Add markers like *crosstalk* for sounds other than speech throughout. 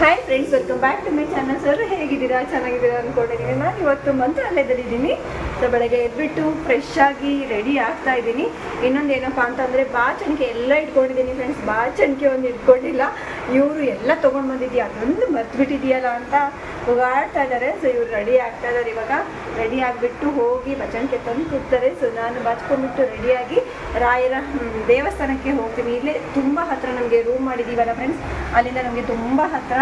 Hi friends welcome back to my channel sir ಹೇಗಿದ್ದೀರಾ? ಚೆನ್ನಾಗಿದ್ದೀರಾ ಅಂದ್ಕೊಂಡಿದ್ದೀನಿ ನಾನು ಇವತ್ತು ಮಂತ್ರಾಲಯದಲ್ಲಿದ್ದೀನಿ. ಸೊ, ಬೆಳಗ್ಗೆ ಎದ್ಬಿಟ್ಟು ಫ್ರೆಶ್ ಆಗಿ ರೆಡಿ ಆಗ್ತಾ ಇದ್ದೀನಿ. ಇನ್ನೊಂದು ಏನಪ್ಪ ಅಂತಂದರೆ ಚಣಿಕೆ ಎಲ್ಲ ಇಟ್ಕೊಂಡಿದ್ದೀನಿ ಫ್ರೆಂಡ್ಸ್ ಬಾಚಣಿಕೆ ಒಂದು ಇಟ್ಕೊಂಡಿಲ್ಲ. ಇವರು ಎಲ್ಲ ತೊಗೊಂಡು ಬಂದಿದ್ದೀಯ ಅದೊಂದು ಮರ್ತ್ಬಿಟ್ಟಿದೆಯಲ್ಲ ಅಂತ ಹೋಗಾಡ್ತಾ ಇದ್ದಾರೆ ಸೊ ಇವ್ರು ರೆಡಿ ಆಗ್ತಾ ಇದ್ದಾರೆ ಇವಾಗ ರೆಡಿ ಆಗಿಬಿಟ್ಟು ಹೋಗಿ ಬಚಣಿಕೆ ತಂದು ಕೊಡ್ತಾರೆ ಸೊ ನಾನು ಬಚ್ಕೊಂಡ್ಬಿಟ್ಟು ರೆಡಿಯಾಗಿ ರಾಯರ ದೇವಸ್ಥಾನಕ್ಕೆ ಹೋಗ್ತೀನಿ. ಇಲ್ಲೇ ತುಂಬ ಹತ್ರ ನಮಗೆ ರೂಮ್ ಮಾಡಿದ್ದೀವಲ್ಲ ಫ್ರೆಂಡ್ಸ್ ಅಲ್ಲಿಂದ ನಮಗೆ ತುಂಬ ಹತ್ರ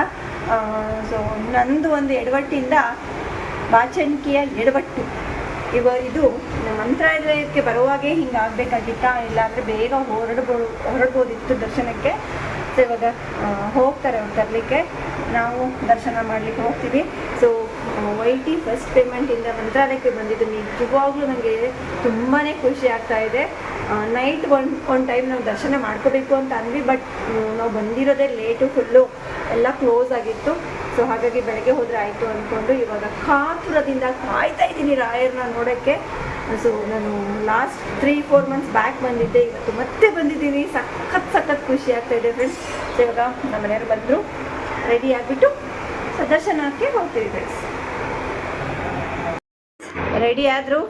ಸೊ ನಂದು ಒಂದು ಎಡವಟ್ಟಿಂದ ಬಾಚಣಿಕೆಯ ಎಡವಟ್ಟು. ಇವ, ಇದು ಮಂತ್ರಾಲಯಕ್ಕೆ ಬರುವಾಗೆ ಹಿಂಗೆ ಆಗಬೇಕಾಗಿತ್ತಾ ಇಲ್ಲಾಂದರೆ ಬೇಗ ಹೊರಡ್ಬೋದು ಹೊರಡ್ಬೋದಿತ್ತು ದರ್ಶನಕ್ಕೆ. ಸೊ ಇವಾಗ ಹೋಗ್ತಾರೆ ಅವ್ರು ತರಲಿಕ್ಕೆ. ನಾವು ದರ್ಶನ ಮಾಡ್ಲಿಕ್ಕೆ ಹೋಗ್ತೀವಿ. ಸೊ ವೈ ಟಿ ಫಸ್ಟ್ ಪೇಮೆಂಟಿಂದ ಮಂತ್ರಾಲಯಕ್ಕೆ ಬಂದಿದ್ದು ನಿಜವಾಗ್ಲೂ ನನಗೆ ತುಂಬಾ ಖುಷಿ ಆಗ್ತಾ ಇದೆ. ನೈಟ್ ಒನ್ ಒನ್ ಟೈಮ್ ನಾವು ದರ್ಶನ ಮಾಡ್ಕೋಬೇಕು ಅಂತ ಅಂದ್ವಿ ಬಟ್ ನಾವು ಬಂದಿರೋದೇ ಲೇಟು ಫುಲ್ಲು ಎಲ್ಲ ಕ್ಲೋಸ್ ಆಗಿತ್ತು. ಸೊ ಹಾಗಾಗಿ ಬೆಳಗ್ಗೆ ಹೋದರೆ ಆಯಿತು ಅಂದ್ಕೊಂಡು ಇವಾಗ ಕಾತುರದಿಂದ ಕಾಯ್ತಾ ಇದ್ದೀನಿ ರಾಯರ್ನ ನೋಡೋಕ್ಕೆ. ಸೊ ನಾನು last three four months back ಬಂದಿದ್ದೆ. ಇವತ್ತು ಮತ್ತೆ ಬಂದಿದ್ದೀನಿ. ಸಖತ್ ಸಖತ್ ಖುಷಿ ಆಗ್ತಾ ಇದೆ ಫ್ರೆಂಡ್ಸ್ ಇವಾಗ ನಮ್ಮ ಮನೆಯವರು ಬಂದರು. ರೆಡಿ ಆಗಿಬಿಟ್ಟು ಸೊ ದರ್ಶನಕ್ಕೆ ಹೋಗ್ತೀವಿ ಫ್ರೆಂಡ್ಸ್ ರೆಡಿ ಆದರು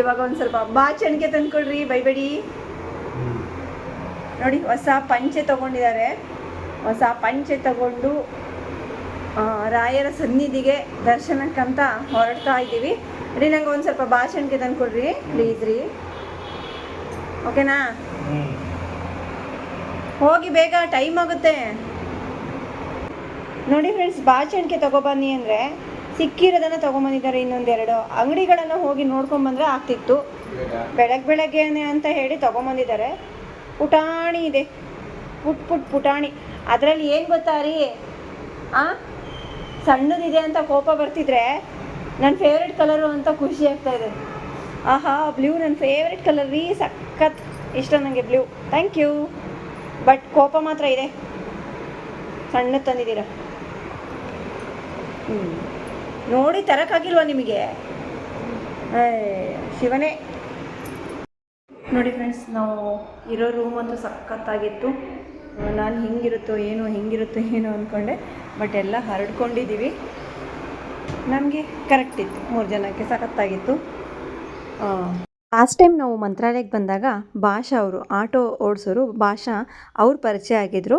ಇವಾಗ ಒಂದು ಸ್ವಲ್ಪ ಬಾಚಣಿಗೆ ತಂದ್ಕೊಡ್ರಿ. ಬೈಬೇಡಿ ನೋಡಿ, ಹೊಸ ಪಂಚೆ ತಗೊಂಡಿದ್ದಾರೆ. ಹೊಸ ಪಂಚೆ ತಗೊಂಡು ರಾಯರ ಸನ್ನಿಧಿಗೆ ದರ್ಶನಕ್ಕಂತ ಹೊರಡ್ತಾ ಇದ್ದೀವಿ. ರೀ ನಂಗೆ ಒಂದು ಸ್ವಲ್ಪ ಭಾಷಣಕ್ಕೆ ತಂದ್ಕೊಡ್ರಿ ಪ್ಲೀಸ್ ರೀ. ಓಕೆನಾ ಹೋಗಿ ಬೇಗ ಟೈಮ್ ಆಗುತ್ತೆ. ನೋಡಿ ಫ್ರೆಂಡ್ಸ್ ಬಾಚಣಿಕೆ ತಗೊಬನ್ನಿ ಅಂದರೆ ಸಿಕ್ಕಿರೋದನ್ನ ತೊಗೊಂಬಂದಿದ್ದಾರೆ ಇನ್ನೊಂದೆರಡು. ಅಂಗಡಿಗಳನ್ನು ಹೋಗಿ ನೋಡ್ಕೊಂಬಂದ್ರೆ ಆಗ್ತಿತ್ತು. ಬೆಳಗ್ಗೆ ಬೆಳಗ್ಗೆನೆ ಅಂತ ಹೇಳಿ ತೊಗೊಂಬಂದಿದ್ದಾರೆ. ಪುಟಾಣಿ ಇದೆ. ಪುಟ್ ಪುಟ್ ಪುಟಾಣಿ. ಅದರಲ್ಲಿ ಏನು ಗೊತ್ತಾ ರೀ? ಆ? ಸಣ್ಣದಿದೆ ಅಂತ ಕೋಪ ಬರ್ತಿದ್ರೆ ನನ್ನ ಫೇವ್ರೆಟ್ ಕಲರು ಅಂತ ಖುಷಿ ಆಗ್ತಾ ಇದೆ. ಆಹಾ ಬ್ಲೂ ನನ್ನ ಫೇವ್ರೆಟ್ ಕಲರ್ ರೀ, ಸಖತ್ ಇಷ್ಟ ನನಗೆ ಬ್ಲೂ ಥ್ಯಾಂಕ್ ಯು ಬಟ್ ಕೋಪ ಮಾತ್ರ ಇದೆ. ಸಣ್ಣ ತಂದಿದ್ದೀರ? ನೋಡಿ ತರಕ್ಕಾಗಿಲ್ವಾ ನಿಮಗೆ? ಶಿವನೇ. ನೋಡಿ ಫ್ರೆಂಡ್ಸ್ ನಾವು ಇರೋ ರೂಮ್ ಅಂತೂ ಸಖತ್ತಾಗಿತ್ತು. ನಾನು ಹಿಂಗಿರುತ್ತೋ, ಏನೋ ಹಿಂಗಿರುತ್ತೋ, ಏನೋ ಅಂದ್ಕೊಂಡೆ ಬಟ್ ಎಲ್ಲ ಹರಡ್ಕೊಂಡಿದ್ದೀವಿ ನಮಗೆ ಕರೆಕ್ಟ್ ಇತ್ತು. ಮೂರು ಜನಕ್ಕೆ ಸಖತ್ತಾಗಿತ್ತು. ಲಾಸ್ಟ್ ಟೈಮ್ ನಾವು ಮಂತ್ರಾಲಯಕ್ಕೆ ಬಂದಾಗ ಭಾಷಾ ಅವರು, ಆಟೋ ಓಡಿಸೋರು ಭಾಷಾ ಅವ್ರ ಪರಿಚಯ ಆಗಿದ್ದರು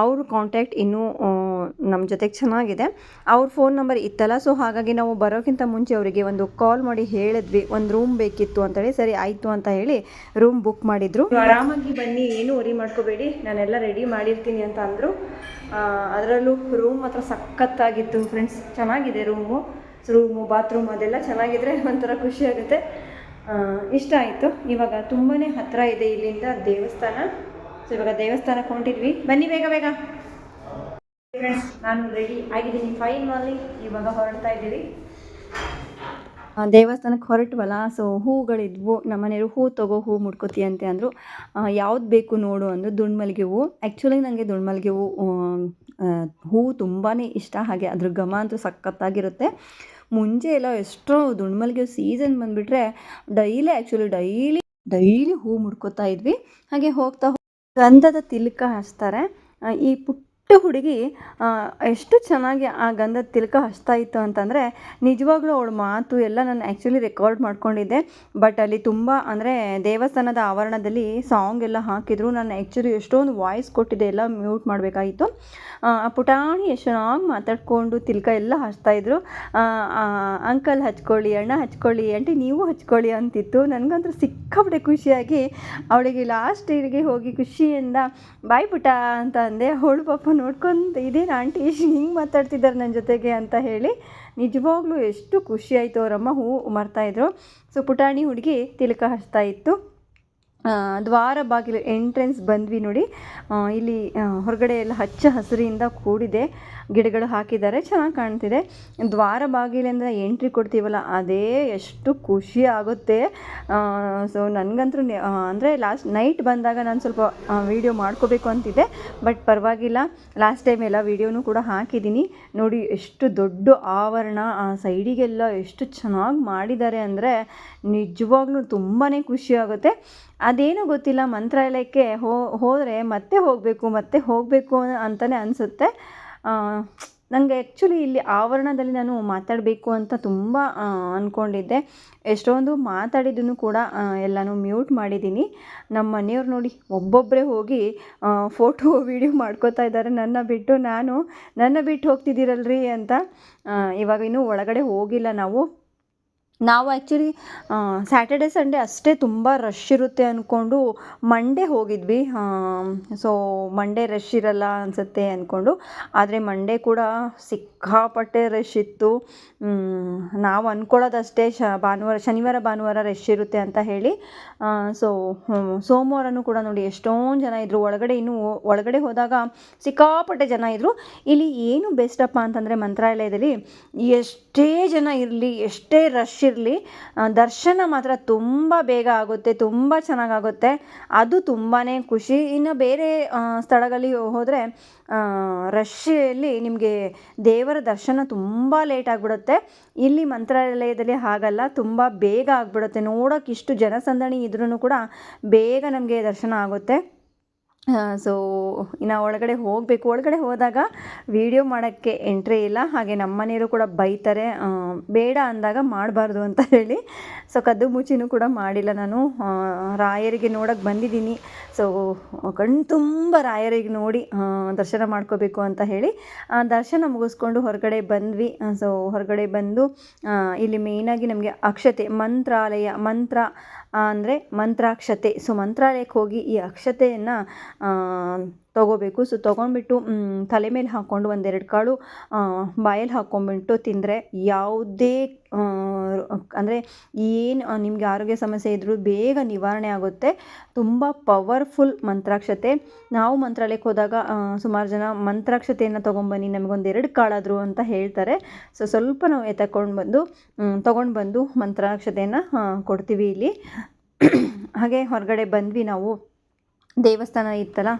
ಅವ್ರ ಕಾಂಟ್ಯಾಕ್ಟ್ ಇನ್ನೂ ನಮ್ಮ ಜೊತೆಗೆ ಚೆನ್ನಾಗಿದೆ. ಅವ್ರ ಫೋನ್ ನಂಬರ್ ಇತ್ತಲ್ಲ ಸೊ ಹಾಗಾಗಿ ನಾವು ಬರೋಕ್ಕಿಂತ ಮುಂಚೆ ಅವರಿಗೆ ಒಂದು ಕಾಲ್ ಮಾಡಿ ಹೇಳಿದ್ವಿ. ಒಂದು ರೂಮ್ ಬೇಕಿತ್ತು ಅಂತೇಳಿ ಸರಿ, ಆಯಿತು ಅಂತ ಹೇಳಿ ರೂಮ್ ಬುಕ್ ಮಾಡಿದ್ರು. ಆರಾಮಾಗಿ ಬನ್ನಿ, ಏನು ವರಿ ಮಾಡ್ಕೋಬೇಡಿ. ನಾನೆಲ್ಲ ರೆಡಿ ಮಾಡಿರ್ತೀನಿ ಅಂತ ಅಂದರು. ಅದರಲ್ಲೂ ರೂಮ್ ಮಾತ್ರ ಸಖತ್ತಾಗಿತ್ತು ಫ್ರೆಂಡ್ಸ್ ಚೆನ್ನಾಗಿದೆ ರೂಮು ರೂಮು ಬಾತ್ರೂಮ್ ಅದೆಲ್ಲ ಚೆನ್ನಾಗಿದ್ರೆ ಒಂಥರ ಖುಷಿ ಆಗುತ್ತೆ. ಇಷ್ಟ ಆಯಿತು. ಇವಾಗ ತುಂಬಾ ಹತ್ತಿರ ಇದೆ ಇಲ್ಲಿಂದ ದೇವಸ್ಥಾನ. ಸೊ ಇವಾಗ ದೇವಸ್ಥಾನಕ್ಕೆ ಹೊಂಟಿದ್ವಿ. ಬನ್ನಿ ಬೇಗ ಬೇಗ. ಫ್ರೆಂಡ್ಸ್ ನಾನು ರೆಡಿ ಆಗಿದ್ದೀನಿ. ಫೈನಲ್ಲಿ ಇವಾಗ ಹೊರಡ್ತಾ ಇದ್ದೀವಿ. ದೇವಸ್ಥಾನಕ್ಕೆ ಹೊರಟ್ವಲ್ಲ? ಸೊ ಹೂಗಳಿದ್ವು. ನಮ್ಮ ಮನೆಯವರು ಹೂ ತಗೋ ಹೂ ಮುಡ್ಕೋತಿ ಅಂತೆ ಅಂದರು ಯಾವ್ದು ಬೇಕು ನೋಡು ಅಂದರು ದುಂಡ್ಮಲ್ಗೆ ಹೂವು ಆ್ಯಕ್ಚುಲಿ ನನಗೆ ದುಂಡ್ಮಲ್ಗೆ ಹೂವು ಹೂವು ತುಂಬಾ ಇಷ್ಟ. ಹಾಗೆ ಅದ್ರ ಘಮ ಅಂತೂ ಸಖತ್ತಾಗಿರುತ್ತೆ. ಮುಂಚೆ ಎಲ್ಲ ಎಷ್ಟೋ ದುಂಡ್ಮಲ್ಗೆ ಸೀಸನ್ ಬಂದುಬಿಟ್ರೆ ಡೈಲಿ ಆ್ಯಕ್ಚುಲಿ ಡೈಲಿ ಡೈಲಿ ಹೂ ಮುಡ್ಕೋತಾ ಇದ್ವಿ. ಹಾಗೆ ಹೋಗ್ತಾ ಗಂಧದ ತಿಲಕ ಹಚ್ತಾರೆ ಈ ಪುಟ್ಟ ಹುಡುಗಿ ಎಷ್ಟು ಚೆನ್ನಾಗಿ ಆ ಗಂಧದ ತಿಲಕ ಹಚ್ತಾ ಇತ್ತು ಅಂತಂದರೆ, ನಿಜವಾಗ್ಲೂ ಅವಳ ಮಾತು ಎಲ್ಲ ನಾನು ಆ್ಯಕ್ಚುಲಿ ರೆಕಾರ್ಡ್ ಮಾಡ್ಕೊಂಡಿದ್ದೆ. ಬಟ್ ಅಲ್ಲಿ ತುಂಬ ಅಂದರೆ ದೇವಸ್ಥಾನದ ಆವರಣದಲ್ಲಿ ಸಾಂಗ್ ಎಲ್ಲ ಹಾಕಿದ್ರು. ನಾನು ಆ್ಯಕ್ಚುಲಿ ಎಷ್ಟೊಂದು ವಾಯ್ಸ್ ಕೊಟ್ಟಿದ್ದೆ ಎಲ್ಲ ಮ್ಯೂಟ್ ಮಾಡಬೇಕಾಗಿತ್ತು. ಆ ಪುಟಾಣಿ ಎಷ್ಟು ಚೆನ್ನಾಗಿ ಮಾತಾಡಿಕೊಂಡು ತಿಲಕ ಎಲ್ಲ ಹಚ್ತಾಯಿದ್ರು ಅಂಕಲ್ ಹಚ್ಕೊಳ್ಳಿ, ಅಣ್ಣ ಹಚ್ಕೊಳ್ಳಿ, ಆಂಟಿ ನೀವು ಹಚ್ಕೊಳ್ಳಿ ಅಂತಿತ್ತು. ನನಗಂತೂ ಸಿಕ್ಕಾಪಟ್ಟೆ ಖುಷಿಯಾಗಿ ಅವಳಿಗೆ ಲಾಸ್ಟ್ ಇಯರ್ಗೆ ಹೋಗಿ ಖುಷಿಯಿಂದ, ಬಾಯ್ ಪುಟ ಅಂತ ಅಂದೆ. ಅವಳು ಪಾಪ ನೋಡ್ಕೊಂಡು ಇದೇನು ಆಂಟಿ *laughs* ಹಿಂಗೆ ಮಾತಾಡ್ತಿದ್ದಾರೆ ನನ್ನ ಜೊತೆಗೆ ಅಂತ ಹೇಳಿ ನಿಜವಾಗ್ಲೂ ಎಷ್ಟು ಖುಷಿ ಆಯಿತು ಅವರಮ್ಮ. ಹೂ ಮರ್ತಾಯಿದ್ರು ಸೊ ಪುಟಾಣಿ ಹುಡುಗಿ ತಿಲಕ ಹಚ್ತಾ ಇತ್ತು. ದ್ವಾರ ಬಾಗಿಲು ಎಂಟ್ರೆನ್ಸ್ ಬಂದ್ವಿ ನೋಡಿ. ಇಲ್ಲಿ ಹೊರಗಡೆ ಎಲ್ಲ ಹಚ್ಚ ಹಸಿರಿಂದ ಕೂಡಿದೆ. ಗಿಡಗಳು ಹಾಕಿದ್ದಾರೆ, ಚೆನ್ನಾಗಿ ಕಾಣ್ತಿದೆ. ದ್ವಾರ ಬಾಗಿಲಿಂದ ಎಂಟ್ರಿ ಕೊಡ್ತೀವಲ್ಲ, ಅದೇ ಎಷ್ಟು ಖುಷಿ ಆಗುತ್ತೆ. ಸೊ ನನಗಂತೂ ಅಂದರೆ ಲಾಸ್ಟ್ ನೈಟ್ ಬಂದಾಗ ನಾನು ಸ್ವಲ್ಪ ವೀಡಿಯೋ ಮಾಡ್ಕೋಬೇಕು ಅಂತಿದ್ದೆ. ಬಟ್ ಪರವಾಗಿಲ್ಲ ಲಾಸ್ಟ್ ಟೈಮ್ ಎಲ್ಲ ವೀಡಿಯೋನೂ ಕೂಡ ಹಾಕಿದ್ದೀನಿ. ನೋಡಿ, ಎಷ್ಟು ದೊಡ್ಡ ಆವರಣ, ಆ ಸೈಡಿಗೆಲ್ಲ ಎಷ್ಟು ಚೆನ್ನಾಗಿ ಮಾಡಿದ್ದಾರೆ ಅಂದರೆ ನಿಜವಾಗ್ಲೂ ತುಂಬಾ ಖುಷಿ ಆಗುತ್ತೆ. ಅದೇನೋ ಗೊತ್ತಿಲ್ಲ, ಮಂತ್ರಾಲಯಕ್ಕೆ ಹೋದರೆ ಮತ್ತೆ ಹೋಗಬೇಕು ಮತ್ತೆ ಹೋಗಬೇಕು ಅಂತಲೇ ಅನಿಸುತ್ತೆ. ನನಗೆ ಆ್ಯಕ್ಚುಲಿ ಇಲ್ಲಿ ಆವರಣದಲ್ಲಿ ನಾನು ಮಾತಾಡಬೇಕು ಅಂತ ತುಂಬ ಅಂದ್ಕೊಂಡಿದ್ದೆ ಎಷ್ಟೊಂದು ಮಾತಾಡಿದ್ದನ್ನು ಕೂಡ ಎಲ್ಲನೂ ಮ್ಯೂಟ್ ಮಾಡಿದ್ದೀನಿ. ನಮ್ಮ ಮನೆಯವ್ರು ನೋಡಿ ಒಬ್ಬೊಬ್ಬರೇ ಹೋಗಿ ಫೋಟೋ ವೀಡಿಯೋ ಮಾಡ್ಕೋತಾ ಇದ್ದಾರೆ. ನನ್ನ ಬಿಟ್ಟು ನಾನು, ನನ್ನ ಬಿಟ್ಟು ಹೋಗ್ತಿದ್ದೀರಲ್ರಿ ಅಂತ. ಇವಾಗ ಇನ್ನೂ ಒಳಗಡೆ ಹೋಗಿಲ್ಲ ನಾವು. ನಾವು ಆ್ಯಕ್ಚುಲಿ ಸ್ಯಾಟರ್ಡೆ ಸಂಡೇ ಅಷ್ಟೇ ತುಂಬ ರಶ್ ಇರುತ್ತೆ ಅಂದ್ಕೊಂಡು ಮಂಡೇ ಹೋಗಿದ್ವಿ. ಸೊ ಮಂಡೇ ರಶ್ ಇರಲ್ಲ ಅನಿಸುತ್ತೆ ಅಂದ್ಕೊಂಡು ಆದರೆ ಮಂಡೇ ಕೂಡ ಸಿಕ್ಕಾಪಟ್ಟೆ ರಶ್ ಇತ್ತು. ನಾವು ಅಂದ್ಕೊಳ್ಳೋದಷ್ಟೇ ಶ, ಭಾನುವಾರ, ಶನಿವಾರ, ಭಾನುವಾರ ರಶ್ ಇರುತ್ತೆ ಅಂತ ಹೇಳಿ. ಸೊ ಸೋಮವಾರನೂ ಕೂಡ ನೋಡಿ ಎಷ್ಟೊಂದು ಜನ ಇದ್ದರು ಒಳಗಡೆ ಇನ್ನೂ ಒಳಗಡೆ ಹೋದಾಗ ಸಿಕ್ಕಾಪಟ್ಟೆ ಜನ ಇದ್ದರು ಇಲ್ಲಿ ಏನು ಬೆಸ್ಟಪ್ಪ ಅಂತಂದರೆ ಮಂತ್ರಾಲಯದಲ್ಲಿ ಎಷ್ಟೇ ಜನ ಇರಲಿ, ಎಷ್ಟೇ ರಶ್ ಇರಲಿ. ದರ್ಶನ ಮಾತ್ರ ತುಂಬ ಬೇಗ ಆಗುತ್ತೆ, ತುಂಬ ಚೆನ್ನಾಗಾಗುತ್ತೆ. ಅದು ತುಂಬಾ ಖುಷಿ. ಇನ್ನು ಬೇರೆ ಸ್ಥಳಗಳಲ್ಲಿ ಹೋದರೆ ರಷ್ಯಲ್ಲಿ ನಿಮಗೆ ದೇವರ ದರ್ಶನ ತುಂಬ ಲೇಟ್ ಆಗಿಬಿಡುತ್ತೆ. ಇಲ್ಲಿ ಮಂತ್ರಾಲಯದಲ್ಲಿ ಹಾಗಲ್ಲ, ತುಂಬ ಬೇಗ ಆಗಿಬಿಡುತ್ತೆ. ನೋಡೋಕೆ ಇಷ್ಟು ಜನಸಂದಣಿ ಇದ್ರೂ ಕೂಡ ಬೇಗ ನಮಗೆ ದರ್ಶನ ಆಗುತ್ತೆ. ಸೊ ಇನ್ನು ಒಳಗಡೆ ಹೋಗಬೇಕು. ಒಳಗಡೆ ಹೋದಾಗ ವೀಡಿಯೋ ಮಾಡೋಕ್ಕೆ ಎಂಟ್ರಿ ಇಲ್ಲ. ಹಾಗೆ ನಮ್ಮ ಮನೆಯವರು ಕೂಡ ಬೈತಾರೆ. ಬೇಡ ಅಂದಾಗ ಮಾಡಬಾರ್ದು ಅಂತ ಹೇಳಿ. ಸೊ ಕದ್ದು ಮುಚ್ಚಿನೂ ಕೂಡ ಮಾಡಿಲ್ಲ ನಾನು. ರಾಯರಿಗೆ ನೋಡೋಕ್ಕೆ ಬಂದಿದ್ದೀನಿ. ಸೊ ಕಣ್ಣು ತುಂಬ ರಾಯರಿಗೆ ನೋಡಿ ದರ್ಶನ ಮಾಡ್ಕೋಬೇಕು ಅಂತ ಹೇಳಿ ದರ್ಶನ ಮುಗಿಸ್ಕೊಂಡು ಹೊರಗಡೆ ಬಂದ್ವಿ. ಸೊ ಹೊರಗಡೆ ಬಂದು ಇಲ್ಲಿ ಮೇಯ್ನಾಗಿ ನಮಗೆ ಅಕ್ಷತೆ, ಮಂತ್ರಾಲಯ, ಮಂತ್ರ ಅಂದರೆ ಮಂತ್ರಾಕ್ಷತೆ. ಸೊ ಮಂತ್ರಾಲಯಕ್ಕೆ ಹೋಗಿ ಈ ಅಕ್ಷತೆಯನ್ನು ತೊಗೋಬೇಕು. ಸೊ ತೊಗೊಂಡ್ಬಿಟ್ಟು ತಲೆ ಮೇಲೆ ಹಾಕ್ಕೊಂಡು ಒಂದೆರಡು ಕಾಳು ಬಾಯಲ್ಲಿ ಹಾಕ್ಕೊಂಡ್ಬಿಟ್ಟು ತಿಂದರೆ ಯಾವುದೇ ಅಂದರೆ ಏನು ನಿಮಗೆ ಆರೋಗ್ಯ ಸಮಸ್ಯೆ ಇದ್ದರೂ ಬೇಗ ನಿವಾರಣೆ ಆಗುತ್ತೆ. ತುಂಬ ಪವರ್ಫುಲ್ ಮಂತ್ರಾಕ್ಷತೆ. ನಾವು ಮಂತ್ರಾಲಯಕ್ಕೆ ಹೋದಾಗ ಸುಮಾರು ಜನ ಮಂತ್ರಾಕ್ಷತೆಯನ್ನು ತೊಗೊಂಬನ್ನಿ ನಮಗೊಂದು ಎರಡು ಕಾಳಾದರು ಅಂತ ಹೇಳ್ತಾರೆ. ಸೊ ಸ್ವಲ್ಪ ನಾವು ಎತ್ತಕೊಂಡು ಬಂದು ತೊಗೊಂಡು ಬಂದು ಮಂತ್ರಾಕ್ಷತೆಯನ್ನು ಕೊಡ್ತೀವಿ ಇಲ್ಲಿ. *clears throat* ಹಾಗೆ ಹೊರಗಡೆ ಬಂದ್ವಿ ನಾವು. ದೇವಸ್ಥಾನ ಇತ್ತಲ್ಲ,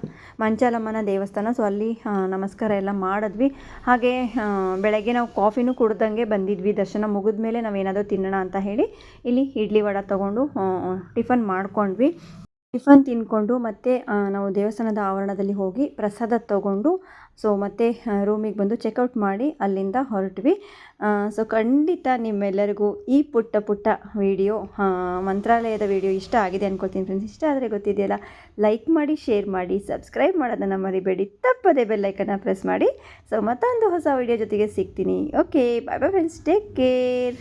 ಮಂಚಾಲಮ್ಮನ ದೇವಸ್ಥಾನ. ಸೊ ಅಲ್ಲಿ ನಮಸ್ಕಾರ ಎಲ್ಲ ಮಾಡಿದ್ವಿ. ಹಾಗೆ ಬೆಳಗ್ಗೆ ನಾವು ಕಾಫಿನೂ ಕುಡ್ದಂಗೆ ಬಂದಿದ್ವಿ. ದರ್ಶನ ಮುಗಿದ ಮೇಲೆ ನಾವೇನಾದರೂ ತಿನ್ನೋಣ ಅಂತ ಹೇಳಿ ಇಲ್ಲಿ ಇಡ್ಲಿ ವಡೆ ತೊಗೊಂಡು ಟಿಫನ್ ಮಾಡ್ಕೊಂಡ್ವಿ. ಟಿಫನ್ ತಿನ್ಕೊಂಡು ಮತ್ತೆ ನಾವು ದೇವಸ್ಥಾನದ ಆವರಣದಲ್ಲಿ ಹೋಗಿ ಪ್ರಸಾದ ತಗೊಂಡು, ಸೊ ಮತ್ತೆ ರೂಮಿಗೆ ಬಂದು ಚೆಕ್ಔಟ್ ಮಾಡಿ ಅಲ್ಲಿಂದ ಹೊರಟ್ವಿ. ಸೊ ಖಂಡಿತ ನಿಮ್ಮೆಲ್ಲರಿಗೂ ಈ ಪುಟ್ಟ ಪುಟ್ಟ ವಿಡಿಯೋ ಮಂತ್ರಾಲಯದ ವಿಡಿಯೋ ಇಷ್ಟ ಆಗಿದೆ ಅಂದ್ಕೊಳ್ತೀನಿ ಫ್ರೆಂಡ್ಸ್ ಇಷ್ಟ ಆದರೆ ಗೊತ್ತಿದೆಯಲ್ಲ ಲೈಕ್ ಮಾಡಿ ಶೇರ್ ಮಾಡಿ ಸಬ್ಸ್ಕ್ರೈಬ್ ಮಾಡೋದನ್ನು ಮರಿಬೇಡಿ. ತಪ್ಪದೇ ಬೆಲ್ಲೈಕನ್ನು ಪ್ರೆಸ್ ಮಾಡಿ. ಸೊ ಮತ್ತೊಂದು ಹೊಸ ವಿಡಿಯೋ ಜೊತೆಗೆ ಸಿಗ್ತೀನಿ. Okay bye bye friends take care